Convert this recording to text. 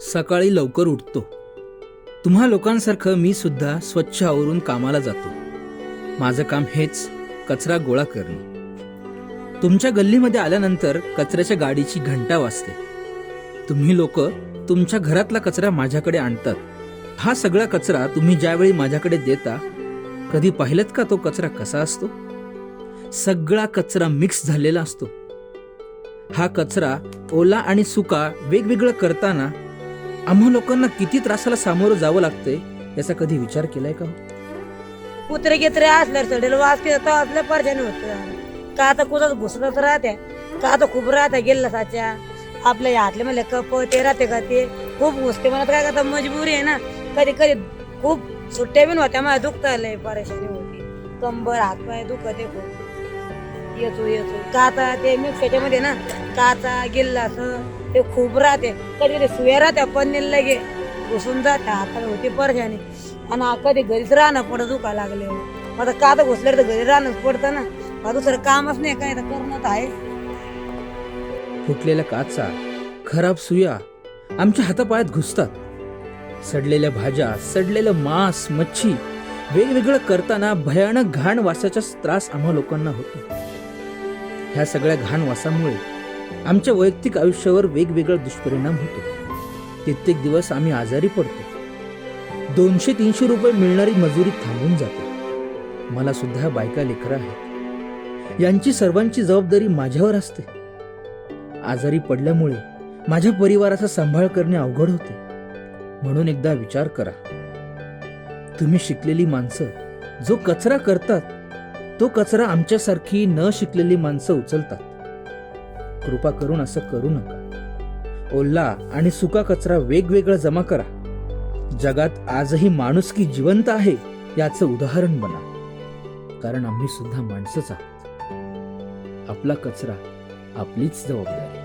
सकाळी लवकर उठतो. तुम्हा लोकांसारखं मी सुद्धा स्वच्छ आवरून कामाला जातो. माझं काम हेच कचरा गोळा करणे. तुमच्या गल्लीमध्ये आल्यानंतर कचऱ्याच्या गाडीची घंटा वाजते. तुम्ही लोक तुमच्या घरातला कचरा माझ्याकडे आणतात. हा सगळा कचरा तुम्ही ज्यावेळी माझ्याकडे देता कधी पाहिलत का तो कचरा कसा असतो? सगळा कचरा मिक्स झालेला असतो. हा कचरा ओला आणि सुका वेगवेगळं करताना आम्हा लोकांना किती त्रासाला सामोरं जावं लागतंय याचा कधी विचार केलाय का हो? कुत्रे गित्रे असल्यावर चढेल वास केला तर असल्या परशाने होत. का आता कुठं घुसलंच राहत्या का आता खूप राहत्या गेल्या साच्या? आपल्या या हातले म्हणले कप ते राहते का ते? खूप घुसते म्हणत काय करता मजबुरी आहे ना. कधी कधी खूप सुट्ट्या बिन होत्या मला दुखत आलंय परेशानी होती कंबर हातपाय दुखत आहे खूप. येतो येतो काचा ते मिक्स याच्यामध्ये ना काचा गिल्लास ते खूप राहते. कधी कधी सुया राहत्या पण लगे. घुसून जाते हाताला होती परशाने आणि कधी घरीच राहणं पडत दुखा लागले. आता का तर घुसल्यावर तर घरी राहणंच पडतं ना. दुसरं कामच नाही काय तर करणं आहे. फुटलेला काचा खराब सुया आमच्या हातापायात घुसतात. सडलेल्या भाज्या सडलेलं मांस मच्छी वेगवेगळं करताना भयानक घाण वासाचा त्रास आम्हा लोकांना होतो. ह्या सगळ्या घाण वासामुळे आमच्या वैयक्तिक आयुष्यावर वेगवेगळा दुष्परिणाम होतो. कित्येक दिवस आम्ही आजारी पडतो. दोनशे तीनशे रुपये मिळणारी मजुरी थांबून जाते. मला सुद्धा बायका लेकरं आहेत. यांची सर्वांची जबाबदारी माझ्यावर असते. आजारी पडल्यामुळे माझ्या परिवाराचा सांभाळ करणे अवघड होते. म्हणून एकदा विचार करा. तुम्ही शिकलेली माणसं जो कचरा करतात तो कचरा आमच्यासारखी न शिकलेली माणसं उचलतात. कृपा करून असं करू नका. ओल्ला आणि सुका कचरा वेगवेगळा जमा करा. जगात आजही माणुसकी जिवंत आहे याचं उदाहरण बना. कारण आम्ही सुद्धा माणसंच आहोत. आपला कचरा आपलीच जबाबदारी.